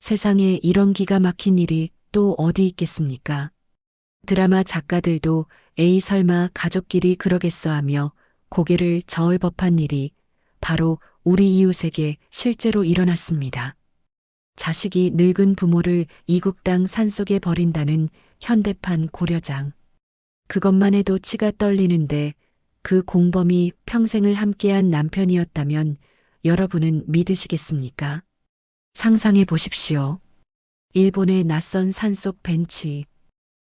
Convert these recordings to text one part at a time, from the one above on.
세상에 이런 기가 막힌 일이 또 어디 있겠습니까? 드라마 작가들도 에이 설마 가족끼리 그러겠어 하며 고개를 저을 법한 일이 바로 우리 이웃에게 실제로 일어났습니다. 자식이 늙은 부모를 이국당 산속에 버린다는 현대판 고려장. 그것만 해도 치가 떨리는데 그 공범이 평생을 함께한 남편이었다면 여러분은 믿으시겠습니까? 상상해 보십시오. 일본의 낯선 산속 벤치.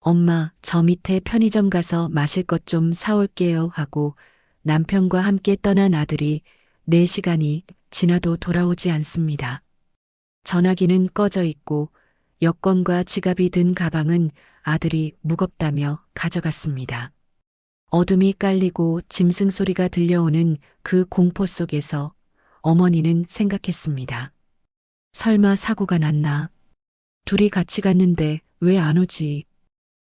엄마, 저 밑에 편의점 가서 마실 것 좀 사올게요 하고 남편과 함께 떠난 아들이 4시간이 지나도 돌아오지 않습니다. 전화기는 꺼져 있고 여권과 지갑이 든 가방은 아들이 무겁다며 가져갔습니다. 어둠이 깔리고 짐승 소리가 들려오는 그 공포 속에서 어머니는 생각했습니다. 설마 사고가 났나? 둘이 같이 갔는데 왜 안 오지?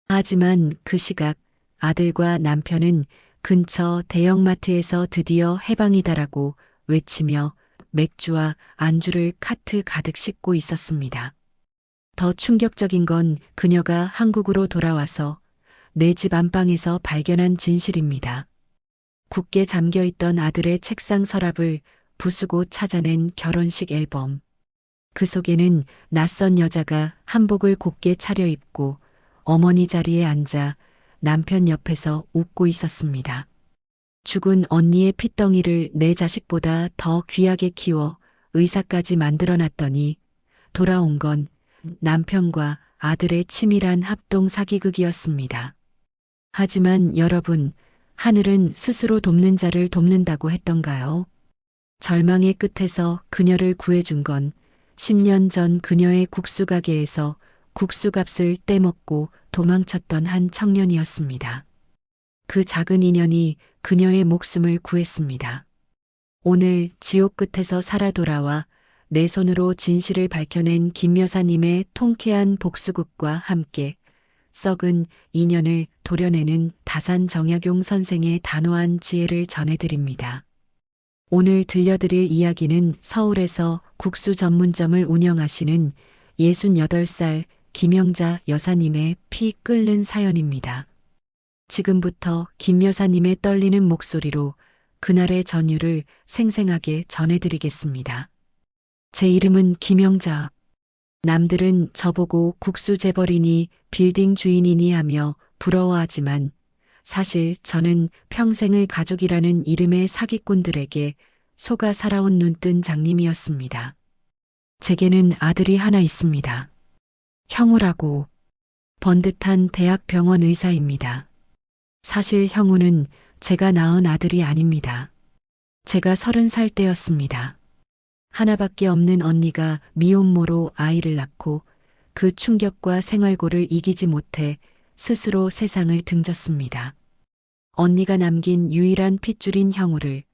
하지만 그 시각 아들과 남편은 근처 대형마트에서 드디어 해방이다라고 외치며 맥주와 안주를 카트 가득 싣고 있었습니다. 더 충격적인 건 그녀가 한국으로 돌아와서 내 집 안방에서 발견한 진실입니다. 굳게 잠겨있던 아들의 책상 서랍을 부수고 찾아낸 결혼식 앨범. 그 속에는 낯선 여자가 한복을 곱게 차려입고 어머니 자리에 앉아 남편 옆에서 웃고 있었습니다. 죽은 언니의 핏덩이를 내 자식보다 더 귀하게 키워 의사까지 만들어 놨더니 돌아온 건 남편과 아들의 치밀한 합동 사기극이었습니다. 하지만 여러분, 하늘은 스스로 돕는 자를 돕는다고 했던가요? 절망의 끝에서 그녀를 구해준 건 10년 전 그녀의 국수 가게에서 국수값을 떼먹고 도망쳤던 한 청년이었습니다. 그 작은 인연이 그녀의 목숨을 구했습니다. 오늘 지옥 끝에서 살아 돌아와 내 손으로 진실을 밝혀낸 김 여사님의 통쾌한 복수극과 함께 썩은 인연을 도려내는 다산 정약용 선생의 단호한 지혜를 전해드립니다. 오늘 들려드릴 이야기는 서울에서 국수 전문점을 운영하시는 68살 김영자 여사님의 피 끓는 사연입니다. 지금부터 김 여사님의 떨리는 목소리로 그날의 전율을 생생하게 전해드리겠습니다. 제 이름은 김영자. 남들은 저보고 국수 재벌이니 빌딩 주인이니 하며 부러워하지만 사실 저는 평생을 가족이라는 이름의 사기꾼들에게 속아 살아온 눈뜬 장님이었습니다. 제게는 아들이 하나 있습니다. 형우라고 번듯한 대학 병원 의사입니다. 사실 형우는 제가 낳은 아들이 아닙니다. 제가 서른 살 때였습니다. 하나밖에 없는 언니가 미혼모로 아이를 낳고 그 충격과 생활고를 이기지 못해 스스로 세상을 등졌습니다. 언니가 남긴 유일한 핏줄인 형우를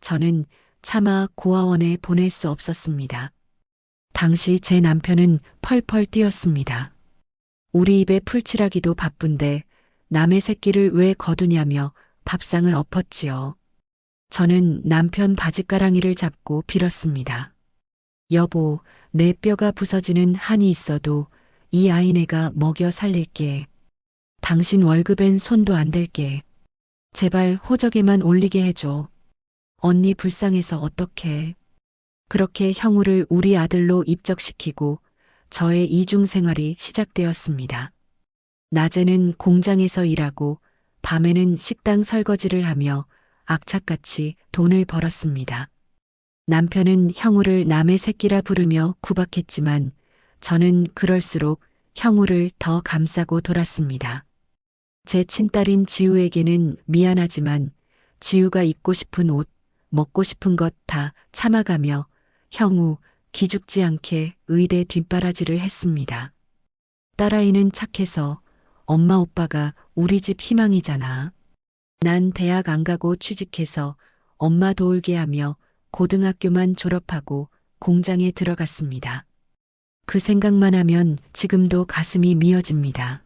저는 차마 고아원에 보낼 수 없었습니다. 당시 제 남편은 펄펄 뛰었습니다. 우리 입에 풀칠하기도 바쁜데 남의 새끼를 왜 거두냐며 밥상을 엎었지요. 저는 남편 바지가랑이를 잡고 빌었습니다. 여보, 내 뼈가 부서지는 한이 있어도 이 아이 내가 먹여 살릴게. 당신 월급엔 손도 안 댈게. 제발 호적에만 올리게 해줘. 언니 불쌍해서 어떡해. 그렇게 형우를 우리 아들로 입적시키고 저의 이중 생활이 시작되었습니다. 낮에는 공장에서 일하고 밤에는 식당 설거지를 하며 악착같이 돈을 벌었습니다. 남편은 형우를 남의 새끼라 부르며 구박했지만 저는 그럴수록 형우를 더 감싸고 돌았습니다. 제 친딸인 지우에게는 미안하지만 지우가 입고 싶은 옷, 먹고 싶은 것 다 참아가며 형우 기죽지 않게 의대 뒷바라지를 했습니다. 딸아이는 착해서 엄마 오빠가 우리 집 희망이잖아. 난 대학 안 가고 취직해서 엄마 도울게 하며 고등학교만 졸업하고 공장에 들어갔습니다. 그 생각만 하면 지금도 가슴이 미어집니다.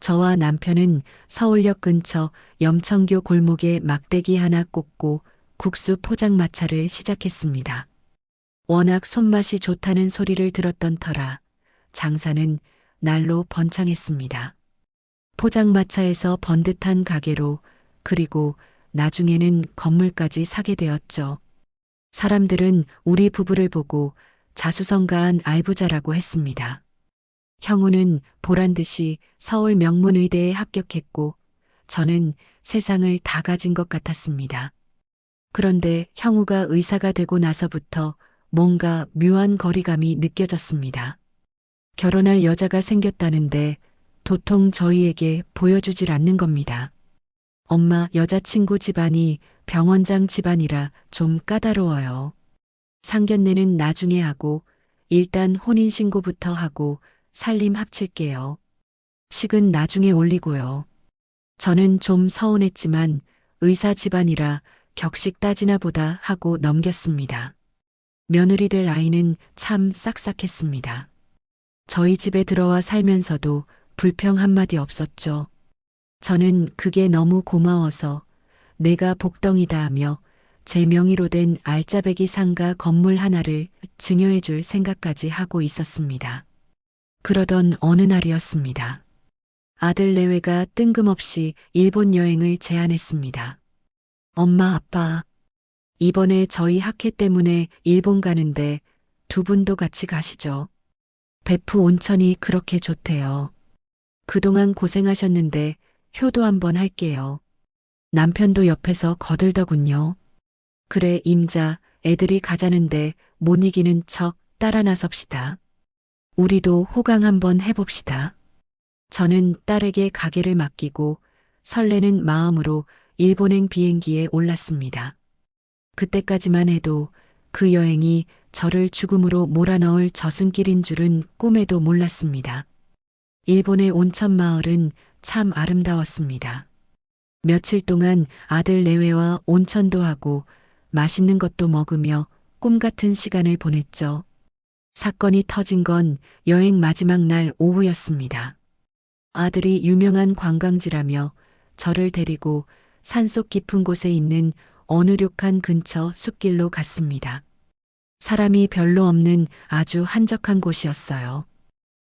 저와 남편은 서울역 근처 염천교 골목에 막대기 하나 꽂고 국수 포장마차를 시작했습니다. 워낙 손맛이 좋다는 소리를 들었던 터라 장사는 날로 번창했습니다. 포장마차에서 번듯한 가게로 그리고 나중에는 건물까지 사게 되었죠. 사람들은 우리 부부를 보고 자수성가한 알부자라고 했습니다. 형우는 보란 듯이 서울 명문의대에 합격했고 저는 세상을 다 가진 것 같았습니다. 그런데 형우가 의사가 되고 나서부터 뭔가 묘한 거리감이 느껴졌습니다. 결혼할 여자가 생겼다는데 도통 저희에게 보여주질 않는 겁니다. 엄마 여자친구 집안이 병원장 집안이라 좀 까다로워요. 상견례는 나중에 하고 일단 혼인신고부터 하고 살림 합칠게요. 식은 나중에 올리고요. 저는 좀 서운했지만 의사 집안이라 격식 따지나 보다 하고 넘겼습니다. 며느리 될 아이는 참 싹싹했습니다. 저희 집에 들어와 살면서도 불평 한마디 없었죠. 저는 그게 너무 고마워서 내가 복덩이다 하며 제 명의로 된 알짜배기 상가 건물 하나를 증여해 줄 생각까지 하고 있었습니다. 그러던 어느 날이었습니다. 아들 내외가 뜬금없이 일본 여행을 제안했습니다. 엄마, 아빠, 이번에 저희 학회 때문에 일본 가는데 두 분도 같이 가시죠. 베프 온천이 그렇게 좋대요. 그동안 고생하셨는데 효도 한번 할게요. 남편도 옆에서 거들더군요. 그래, 임자, 애들이 가자는데 못 이기는 척 따라 나섭시다. 우리도 호강 한번 해봅시다. 저는 딸에게 가게를 맡기고 설레는 마음으로 일본행 비행기에 올랐습니다. 그때까지만 해도 그 여행이 저를 죽음으로 몰아넣을 저승길인 줄은 꿈에도 몰랐습니다. 일본의 온천 마을은 참 아름다웠습니다. 며칠 동안 아들 내외와 온천도 하고 맛있는 것도 먹으며 꿈 같은 시간을 보냈죠. 사건이 터진 건 여행 마지막 날 오후였습니다. 아들이 유명한 관광지라며 저를 데리고 산속 깊은 곳에 있는 어느륙한 근처 숲길로 갔습니다. 사람이 별로 없는 아주 한적한 곳이었어요.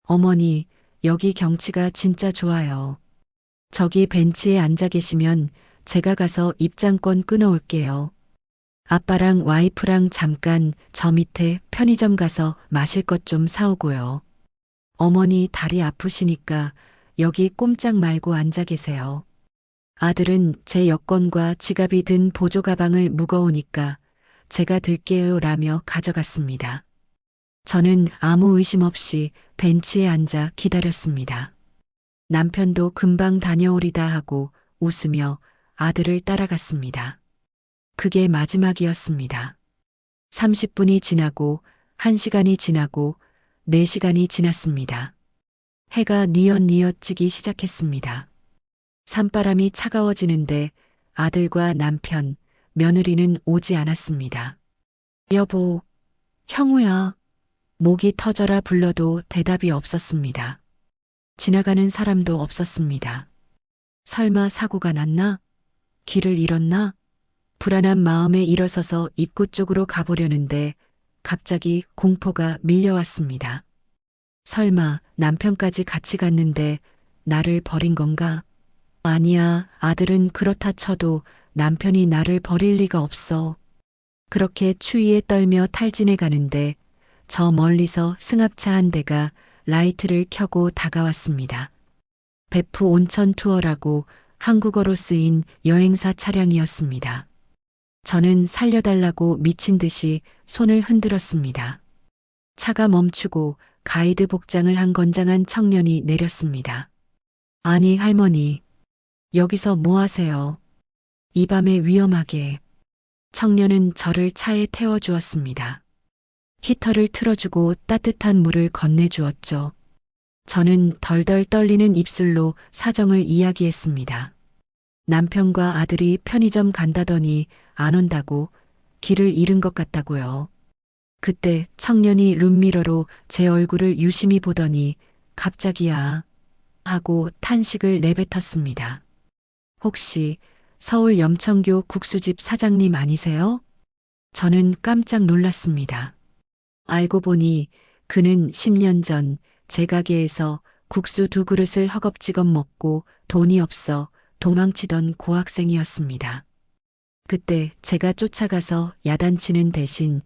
어머니, 여기 경치가 진짜 좋아요. 저기 벤치에 앉아 계시면 제가 가서 입장권 끊어올게요. 아빠랑 와이프랑 잠깐 저 밑에 편의점 가서 마실 것 좀 사오고요. 어머니 다리 아프시니까 여기 꼼짝 말고 앉아 계세요. 아들은 제 여권과 지갑이 든 보조 가방을 무거우니까 제가 들게요 라며 가져갔습니다. 저는 아무 의심 없이 벤치에 앉아 기다렸습니다. 남편도 금방 다녀오리다 하고 웃으며 아들을 따라갔습니다. 그게 마지막이었습니다. 30분이 지나고 1시간이 지나고 4시간이 지났습니다. 해가 뉘엿뉘엿 지기 시작했습니다. 산바람이 차가워지는데 아들과 남편, 며느리는 오지 않았습니다. 여보, 형우야. 목이 터져라 불러도 대답이 없었습니다. 지나가는 사람도 없었습니다. 설마 사고가 났나? 길을 잃었나? 불안한 마음에 일어서서 입구 쪽으로 가보려는데 갑자기 공포가 밀려왔습니다. 설마 남편까지 같이 갔는데 나를 버린 건가? 아니야, 아들은 그렇다 쳐도 남편이 나를 버릴 리가 없어. 그렇게 추위에 떨며 탈진해 가는데 저 멀리서 승합차 한 대가 라이트를 켜고 다가왔습니다. 베프 온천 투어라고 한국어로 쓰인 여행사 차량이었습니다. 저는 살려달라고 미친 듯이 손을 흔들었습니다. 차가 멈추고 가이드 복장을 한 건장한 청년이 내렸습니다. 아니, 할머니. 여기서 뭐 하세요? 이 밤에 위험하게. 청년은 저를 차에 태워 주었습니다. 히터를 틀어주고 따뜻한 물을 건네주었죠. 저는 덜덜 떨리는 입술로 사정을 이야기했습니다. 남편과 아들이 편의점 간다더니 안 온다고 길을 잃은 것 같다고요. 그때 청년이 룸미러로 제 얼굴을 유심히 보더니 갑자기야 하고 탄식을 내뱉었습니다. 혹시 서울 염천교 국수집 사장님 아니세요? 저는 깜짝 놀랐습니다. 알고 보니 그는 10년 전 제 가게에서 국수 두 그릇을 허겁지겁 먹고 돈이 없어 도망치던 고학생이었습니다. 그때 제가 쫓아가서 야단치는 대신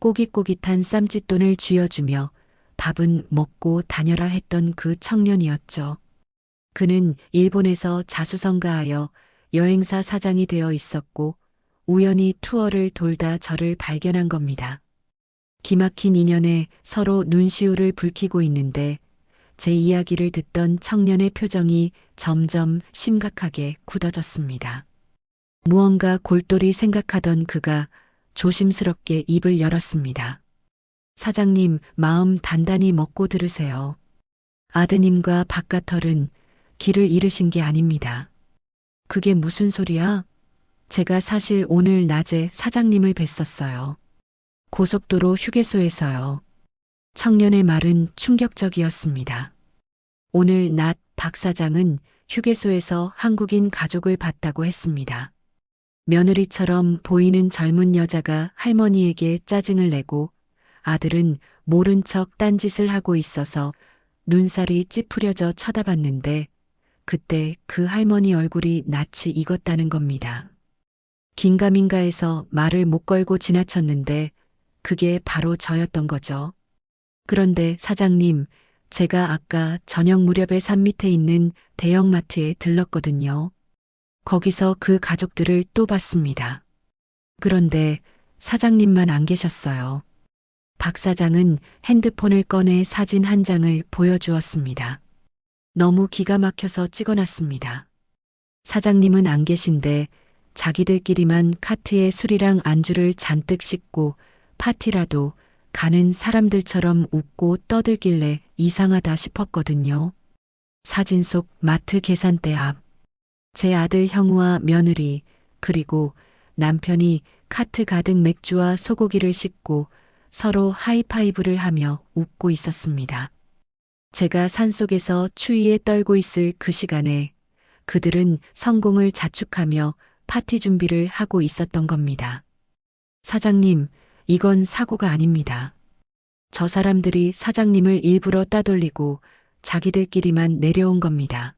꼬깃꼬깃한 쌈짓돈을 쥐어주며 밥은 먹고 다녀라 했던 그 청년이었죠. 그는 일본에서 자수성가하여 여행사 사장이 되어 있었고 우연히 투어를 돌다 저를 발견한 겁니다. 기막힌 인연에 서로 눈시울을 붉히고 있는데 제 이야기를 듣던 청년의 표정이 점점 심각하게 굳어졌습니다. 무언가 골똘히 생각하던 그가 조심스럽게 입을 열었습니다. 사장님, 마음 단단히 먹고 들으세요. 아드님과 바깥털은 길을 잃으신 게 아닙니다. 그게 무슨 소리야? 제가 사실 오늘 낮에 사장님을 뵀었어요. 고속도로 휴게소에서요. 청년의 말은 충격적이었습니다. 오늘 낮 박 사장은 휴게소에서 한국인 가족을 봤다고 했습니다. 며느리처럼 보이는 젊은 여자가 할머니에게 짜증을 내고 아들은 모른 척 딴짓을 하고 있어서 눈살이 찌푸려져 쳐다봤는데 그때 그 할머니 얼굴이 낯이 익었다는 겁니다. 긴가민가해서 말을 못 걸고 지나쳤는데 그게 바로 저였던 거죠. 그런데 사장님, 제가 아까 저녁 무렵에 산 밑에 있는 대형마트에 들렀거든요. 거기서 그 가족들을 또 봤습니다. 그런데 사장님만 안 계셨어요. 박 사장은 핸드폰을 꺼내 사진 한 장을 보여주었습니다. 너무 기가 막혀서 찍어놨습니다. 사장님은 안 계신데 자기들끼리만 카트에 술이랑 안주를 잔뜩 싣고 파티라도 가는 사람들처럼 웃고 떠들길래 이상하다 싶었거든요. 사진 속 마트 계산대 앞. 제 아들 형우와 며느리, 그리고 남편이 카트 가득 맥주와 소고기를 싣고 서로 하이파이브를 하며 웃고 있었습니다. 제가 산속에서 추위에 떨고 있을 그 시간에 그들은 성공을 자축하며 파티 준비를 하고 있었던 겁니다. 사장님, 이건 사고가 아닙니다. 저 사람들이 사장님을 일부러 따돌리고 자기들끼리만 내려온 겁니다.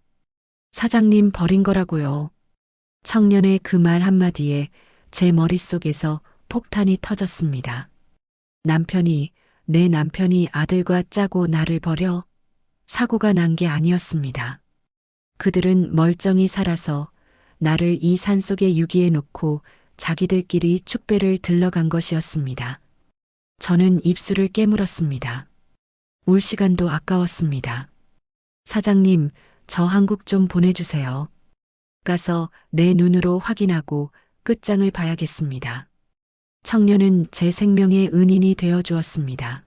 사장님 버린 거라고요. 청년의 그 말 한마디에 제 머릿속에서 폭탄이 터졌습니다. 남편이, 내 남편이 아들과 짜고 나를 버려 사고가 난 게 아니었습니다. 그들은 멀쩡히 살아서 나를 이 산속에 유기해 놓고 자기들끼리 축배를 들러간 것이었습니다. 저는 입술을 깨물었습니다. 울 시간도 아까웠습니다. 사장님, 저 한국 좀 보내주세요. 가서 내 눈으로 확인하고 끝장을 봐야겠습니다. 청년은 제 생명의 은인이 되어 주었습니다.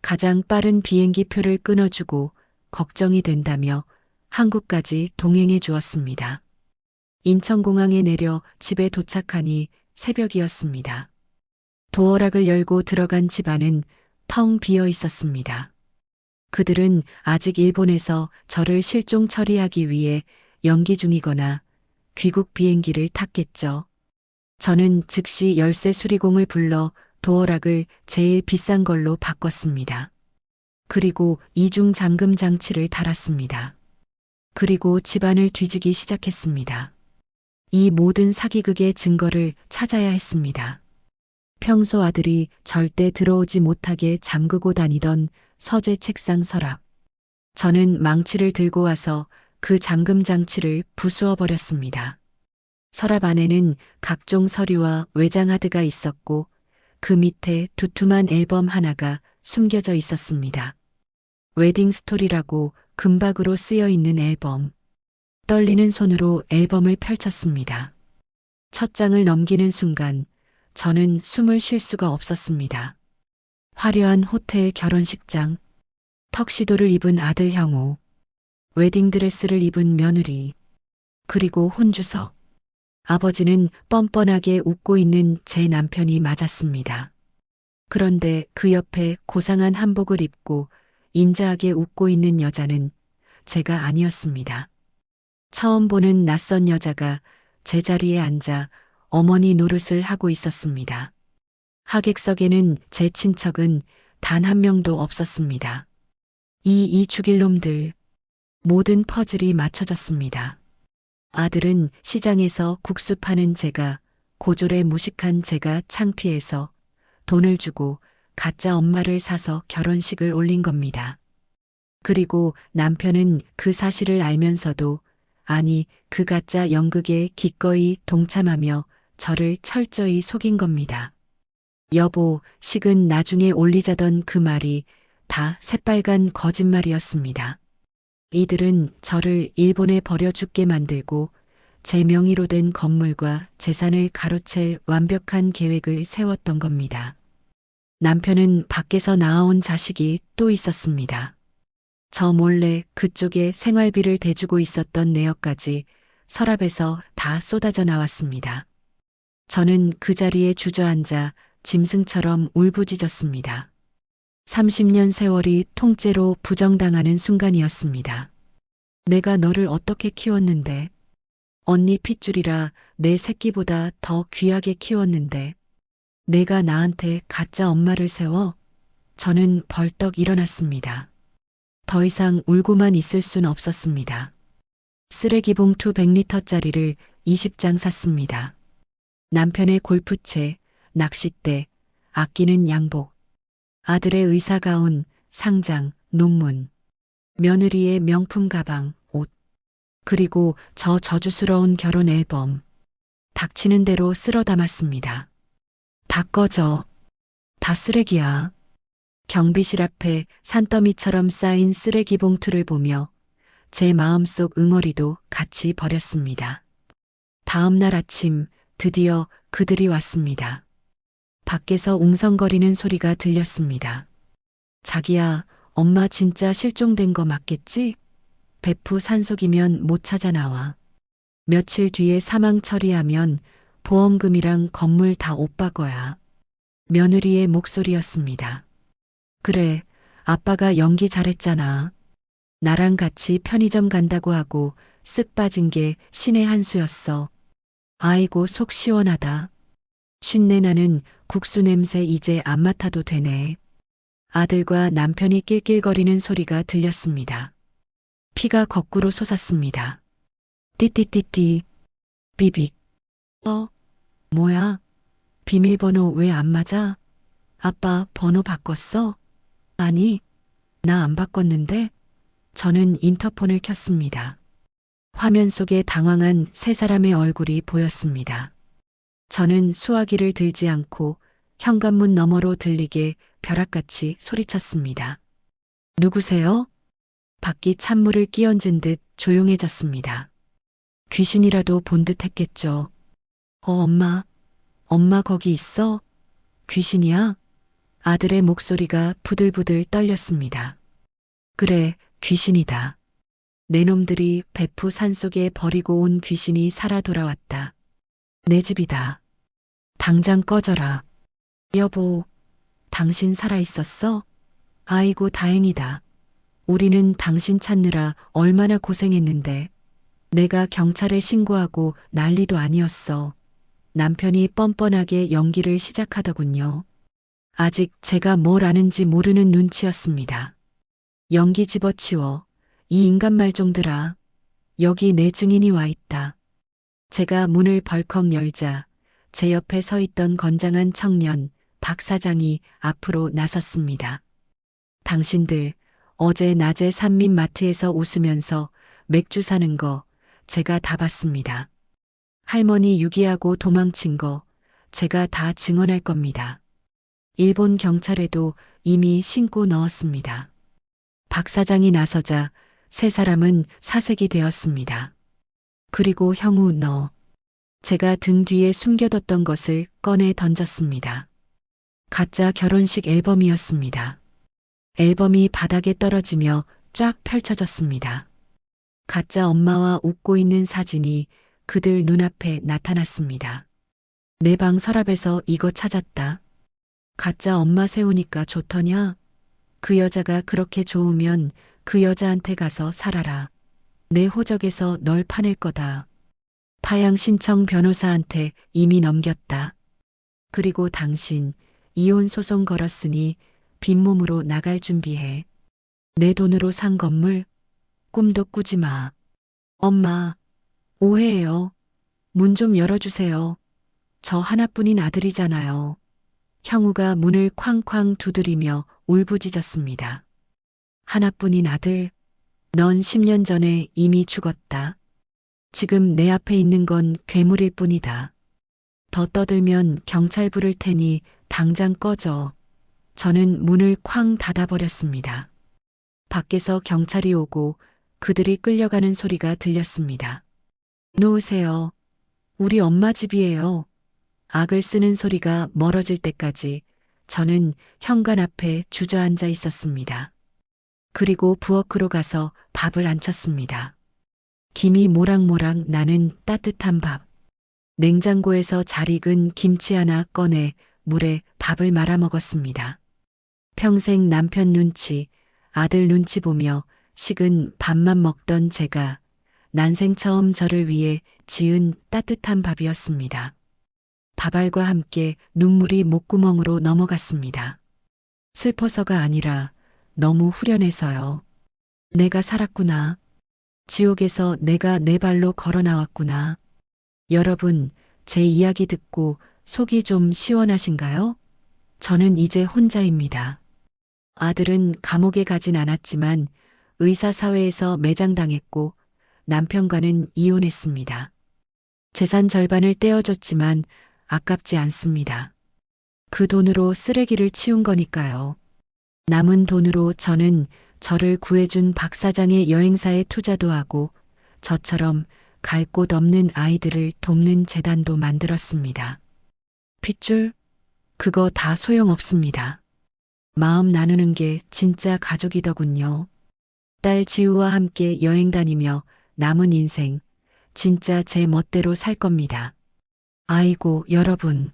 가장 빠른 비행기 표를 끊어주고 걱정이 된다며 한국까지 동행해 주었습니다. 인천공항에 내려 집에 도착하니 새벽이었습니다. 도어락을 열고 들어간 집 안은 텅 비어 있었습니다. 그들은 아직 일본에서 저를 실종 처리하기 위해 연기 중이거나 귀국 비행기를 탔겠죠. 저는 즉시 열쇠 수리공을 불러 도어락을 제일 비싼 걸로 바꿨습니다. 그리고 이중 잠금 장치를 달았습니다. 그리고 집안을 뒤지기 시작했습니다. 이 모든 사기극의 증거를 찾아야 했습니다. 평소 아들이 절대 들어오지 못하게 잠그고 다니던 서재 책상 서랍. 저는 망치를 들고 와서 그 잠금 장치를 부수어 버렸습니다. 서랍 안에는 각종 서류와 외장하드가 있었고 그 밑에 두툼한 앨범 하나가 숨겨져 있었습니다. 웨딩 스토리라고 금박으로 쓰여 있는 앨범. 떨리는 손으로 앨범을 펼쳤습니다. 첫 장을 넘기는 순간 저는 숨을 쉴 수가 없었습니다. 화려한 호텔 결혼식장, 턱시도를 입은 아들 형우, 웨딩드레스를 입은 며느리, 그리고 혼주석. 아버지는 뻔뻔하게 웃고 있는 제 남편이 맞았습니다. 그런데 그 옆에 고상한 한복을 입고 인자하게 웃고 있는 여자는 제가 아니었습니다. 처음 보는 낯선 여자가 제자리에 앉아 어머니 노릇을 하고 있었습니다. 하객석에는 제 친척은 단 한 명도 없었습니다. 이 이 죽일 놈들. 모든 퍼즐이 맞춰졌습니다. 아들은 시장에서 국수 파는 제가, 고졸의 무식한 제가 창피해서 돈을 주고 가짜 엄마를 사서 결혼식을 올린 겁니다. 그리고 남편은 그 사실을 알면서도 아니 그 가짜 연극에 기꺼이 동참하며 저를 철저히 속인 겁니다. 여보, 식은 나중에 올리자던 그 말이 다 새빨간 거짓말이었습니다. 이들은 저를 일본에 버려 죽게 만들고 제 명의로 된 건물과 재산을 가로챌 완벽한 계획을 세웠던 겁니다. 남편은 밖에서 낳아온 자식이 또 있었습니다. 저 몰래 그쪽에 생활비를 대주고 있었던 내역까지 서랍에서 다 쏟아져 나왔습니다. 저는 그 자리에 주저앉아 짐승처럼 울부짖었습니다. 30년 세월이 통째로 부정당하는 순간이었습니다. 내가 너를 어떻게 키웠는데, 언니 핏줄이라 내 새끼보다 더 귀하게 키웠는데, 내가 나한테 가짜 엄마를 세워? 저는 벌떡 일어났습니다. 더 이상 울고만 있을 순 없었습니다. 쓰레기 봉투 100리터짜리를 20장 샀습니다. 남편의 골프채, 낚싯대, 아끼는 양복, 아들의 의사가운, 상장, 논문, 며느리의 명품 가방, 옷, 그리고 저 저주스러운 결혼 앨범. 닥치는 대로 쓸어 담았습니다. 다 꺼져. 다 쓰레기야. 경비실 앞에 산더미처럼 쌓인 쓰레기 봉투를 보며 제 마음속 응어리도 같이 버렸습니다. 다음 날 아침 드디어 그들이 왔습니다. 밖에서 웅성거리는 소리가 들렸습니다. 자기야, 엄마 진짜 실종된 거 맞겠지? 배프 산속이면 못 찾아 나와. 며칠 뒤에 사망 처리하면 보험금이랑 건물 다 오빠 거야. 며느리의 목소리였습니다. 그래, 아빠가 연기 잘했잖아. 나랑 같이 편의점 간다고 하고 쓱 빠진 게 신의 한 수였어. 아이고 속 시원하다. 쉰내 나는 국수 냄새 이제 안 맡아도 되네. 아들과 남편이 낄낄거리는 소리가 들렸습니다. 피가 거꾸로 솟았습니다. 띠띠띠띠. 비빅. 어? 뭐야? 비밀번호 왜 안 맞아? 아빠 번호 바꿨어? 아니, 나 안 바꿨는데? 저는 인터폰을 켰습니다. 화면 속에 당황한 세 사람의 얼굴이 보였습니다. 저는 수화기를 들지 않고 현관문 너머로 들리게 벼락같이 소리쳤습니다. 누구세요? 밖이 찬물을 끼얹은 듯 조용해졌습니다. 귀신이라도 본 듯 했겠죠. 어, 엄마. 엄마 거기 있어? 귀신이야? 아들의 목소리가 부들부들 떨렸습니다. 그래, 귀신이다. 내 놈들이 배프 산속에 버리고 온 귀신이 살아 돌아왔다. 내 집이다. 당장 꺼져라. 여보, 당신 살아 있었어? 아이고, 다행이다. 우리는 당신 찾느라 얼마나 고생했는데. 내가 경찰에 신고하고 난리도 아니었어. 남편이 뻔뻔하게 연기를 시작하더군요. 아직 제가 뭘 아는지 모르는 눈치였습니다. 연기 집어치워. 이 인간 말종들아. 여기 내 증인이 와 있다. 제가 문을 벌컥 열자 제 옆에 서 있던 건장한 청년 박 사장이 앞으로 나섰습니다. 당신들 어제 낮에 산민마트에서 웃으면서 맥주 사는 거 제가 다 봤습니다. 할머니 유기하고 도망친 거 제가 다 증언할 겁니다. 일본 경찰에도 이미 신고 넣었습니다. 박 사장이 나서자 세 사람은 사색이 되었습니다. 그리고 형우 너. 제가 등 뒤에 숨겨뒀던 것을 꺼내 던졌습니다. 가짜 결혼식 앨범이었습니다. 앨범이 바닥에 떨어지며 쫙 펼쳐졌습니다. 가짜 엄마와 웃고 있는 사진이 그들 눈앞에 나타났습니다. 내 방 서랍에서 이거 찾았다. 가짜 엄마 세우니까 좋더냐? 그 여자가 그렇게 좋으면 그 여자한테 가서 살아라. 내 호적에서 널 파낼 거다. 파양 신청 변호사한테 이미 넘겼다. 그리고 당신 이혼 소송 걸었으니 빈몸으로 나갈 준비해. 내 돈으로 산 건물? 꿈도 꾸지 마. 엄마, 오해해요. 문 좀 열어주세요. 저 하나뿐인 아들이잖아요. 형우가 문을 쾅쾅 두드리며 울부짖었습니다. 하나뿐인 아들, 넌 10년 전에 이미 죽었다. 지금 내 앞에 있는 건 괴물일 뿐이다. 더 떠들면 경찰 부를 테니 당장 꺼져. 저는 문을 쾅 닫아버렸습니다. 밖에서 경찰이 오고 그들이 끌려가는 소리가 들렸습니다. 놓으세요. 우리 엄마 집이에요. 악을 쓰는 소리가 멀어질 때까지 저는 현관 앞에 주저앉아 있었습니다. 그리고 부엌으로 가서 밥을 안 쳤습니다. 김이 모락모락 나는 따뜻한 밥. 냉장고에서 잘 익은 김치 하나 꺼내 물에 밥을 말아 먹었습니다. 평생 남편 눈치, 아들 눈치 보며 식은 밥만 먹던 제가 난생 처음 저를 위해 지은 따뜻한 밥이었습니다. 밥알과 함께 눈물이 목구멍으로 넘어갔습니다. 슬퍼서가 아니라 너무 후련해서요. 내가 살았구나. 지옥에서 내가 내 발로 걸어 나왔구나. 여러분, 제 이야기 듣고 속이 좀 시원하신가요? 저는 이제 혼자입니다. 아들은 감옥에 가진 않았지만 의사사회에서 매장당했고 남편과는 이혼했습니다. 재산 절반을 떼어줬지만 아깝지 않습니다. 그 돈으로 쓰레기를 치운 거니까요. 남은 돈으로 저는 저를 구해준 박 사장의 여행사에 투자도 하고 저처럼 갈 곳 없는 아이들을 돕는 재단도 만들었습니다. 핏줄? 그거 다 소용없습니다. 마음 나누는 게 진짜 가족이더군요. 딸 지우와 함께 여행 다니며 남은 인생, 진짜 제 멋대로 살 겁니다. 아이고, 여러분.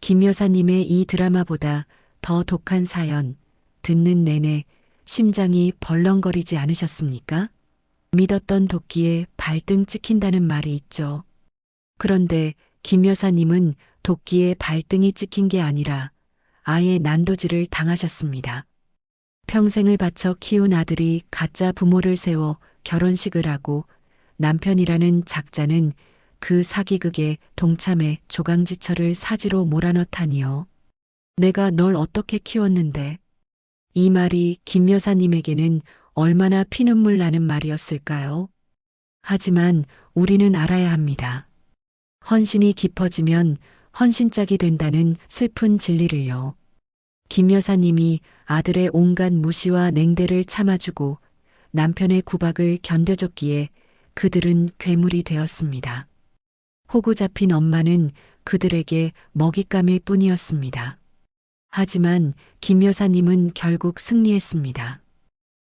김 여사님의 이 드라마보다 더 독한 사연, 듣는 내내 심장이 벌렁거리지 않으셨습니까? 믿었던 도끼에 발등 찍힌다는 말이 있죠. 그런데 김 여사님은 도끼에 발등이 찍힌 게 아니라 아예 난도질을 당하셨습니다. 평생을 바쳐 키운 아들이 가짜 부모를 세워 결혼식을 하고 남편이라는 작자는 그 사기극에 동참해 조강지처를 사지로 몰아넣다니요. 내가 널 어떻게 키웠는데. 이 말이 김 여사님에게는 얼마나 피눈물 나는 말이었을까요? 하지만 우리는 알아야 합니다. 헌신이 깊어지면 헌신짝이 된다는 슬픈 진리를요. 김 여사님이 아들의 온갖 무시와 냉대를 참아주고 남편의 구박을 견뎌줬기에 그들은 괴물이 되었습니다. 호구 잡힌 엄마는 그들에게 먹잇감일 뿐이었습니다. 하지만 김 여사님은 결국 승리했습니다.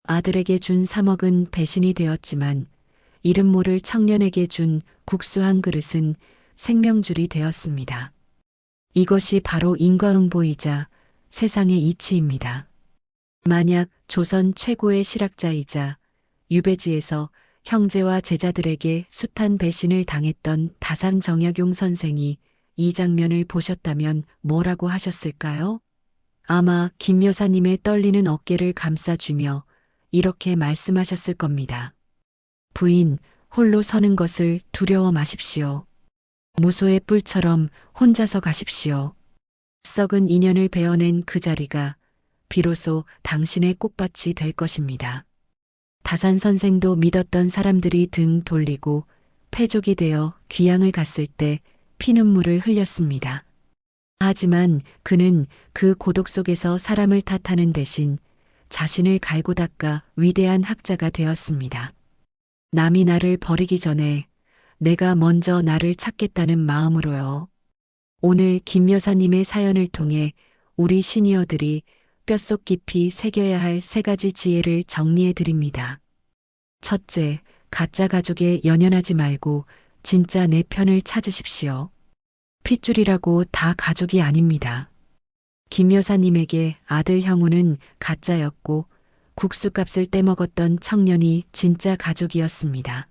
아들에게 준 3억은 배신이 되었지만 이름 모를 청년에게 준 국수 한 그릇은 생명줄이 되었습니다. 이것이 바로 인과응보이자 세상의 이치입니다. 만약 조선 최고의 실학자이자 유배지에서 형제와 제자들에게 숱한 배신을 당했던 다산 정약용 선생이 이 장면을 보셨다면 뭐라고 하셨을까요? 아마 김 여사님의 떨리는 어깨를 감싸주며 이렇게 말씀하셨을 겁니다. 부인, 홀로 서는 것을 두려워 마십시오. 무소의 뿔처럼 혼자서 가십시오. 썩은 인연을 베어낸 그 자리가 비로소 당신의 꽃밭이 될 것입니다. 다산 선생도 믿었던 사람들이 등 돌리고 패족이 되어 귀양을 갔을 때 피눈물을 흘렸습니다. 하지만 그는 그 고독 속에서 사람을 탓하는 대신 자신을 갈고 닦아 위대한 학자가 되었습니다. 남이 나를 버리기 전에 내가 먼저 나를 찾겠다는 마음으로요. 오늘 김 여사님의 사연을 통해 우리 시니어들이 뼛속 깊이 새겨야 할 세 가지 지혜를 정리해 드립니다. 첫째, 가짜 가족에 연연하지 말고 진짜 내 편을 찾으십시오. 핏줄이라고 다 가족이 아닙니다. 김 여사님에게 아들 형우는 가짜였고 국수값을 떼먹었던 청년이 진짜 가족이었습니다.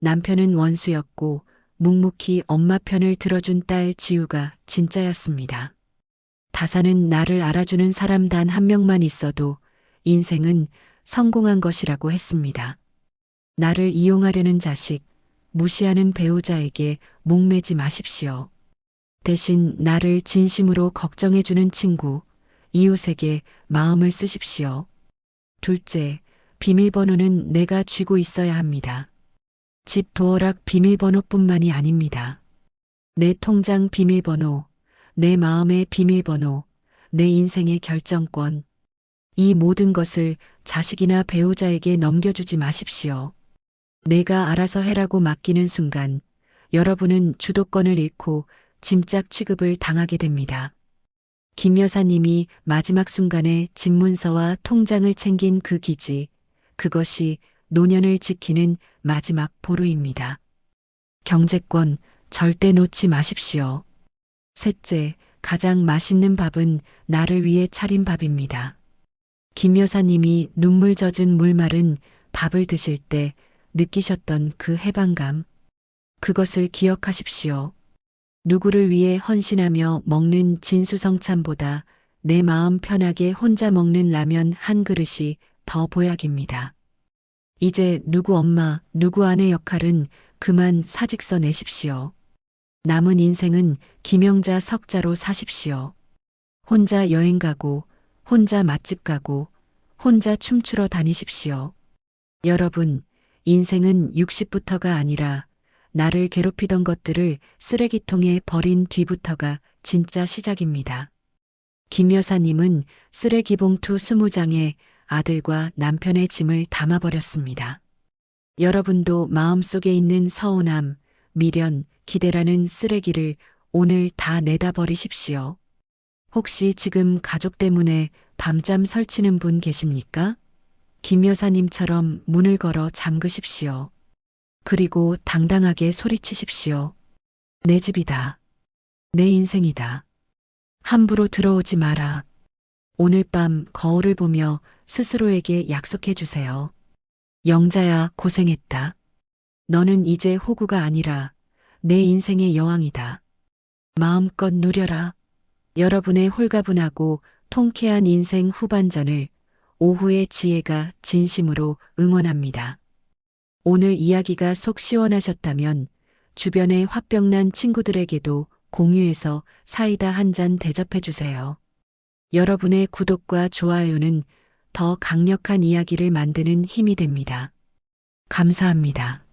남편은 원수였고 묵묵히 엄마 편을 들어준 딸 지우가 진짜였습니다. 다사는 나를 알아주는 사람 단 한 명만 있어도 인생은 성공한 것이라고 했습니다. 나를 이용하려는 자식, 무시하는 배우자에게 목매지 마십시오. 대신 나를 진심으로 걱정해주는 친구, 이웃에게 마음을 쓰십시오. 둘째, 비밀번호는 내가 쥐고 있어야 합니다. 집 도어락 비밀번호뿐만이 아닙니다. 내 통장 비밀번호, 내 마음의 비밀번호, 내 인생의 결정권. 이 모든 것을 자식이나 배우자에게 넘겨주지 마십시오. 내가 알아서 해라고 맡기는 순간 여러분은 주도권을 잃고 짐짝 취급을 당하게 됩니다. 김 여사님이 마지막 순간에 집문서와 통장을 챙긴 그 기지, 그것이 노년을 지키는 마지막 보루입니다. 경제권 절대 놓지 마십시오. 셋째, 가장 맛있는 밥은 나를 위해 차린 밥입니다. 김 여사님이 눈물 젖은 물마른 밥을 드실 때 느끼셨던 그 해방감. 그것을 기억하십시오. 누구를 위해 헌신하며 먹는 진수성찬보다 내 마음 편하게 혼자 먹는 라면 한 그릇이 더 보약입니다. 이제 누구 엄마, 누구 아내 역할은 그만 사직서 내십시오. 남은 인생은 김영자 석자로 사십시오. 혼자 여행 가고, 혼자 맛집 가고, 혼자 춤추러 다니십시오. 여러분, 인생은 60부터가 아니라 나를 괴롭히던 것들을 쓰레기통에 버린 뒤부터가 진짜 시작입니다. 김 여사님은 쓰레기 봉투 20장에 아들과 남편의 짐을 담아버렸습니다. 여러분도 마음속에 있는 서운함, 미련, 기대라는 쓰레기를 오늘 다 내다 버리십시오. 혹시 지금 가족 때문에 밤잠 설치는 분 계십니까? 김 여사님처럼 문을 걸어 잠그십시오. 그리고 당당하게 소리치십시오. 내 집이다. 내 인생이다. 함부로 들어오지 마라. 오늘 밤 거울을 보며 스스로에게 약속해 주세요. 영자야 고생했다. 너는 이제 호구가 아니라 내 인생의 여왕이다. 마음껏 누려라. 여러분의 홀가분하고 통쾌한 인생 후반전을 오후의 지혜가 진심으로 응원합니다. 오늘 이야기가 속 시원하셨다면 주변의 화병난 친구들에게도 공유해서 사이다 한 잔 대접해 주세요. 여러분의 구독과 좋아요는 더 강력한 이야기를 만드는 힘이 됩니다. 감사합니다.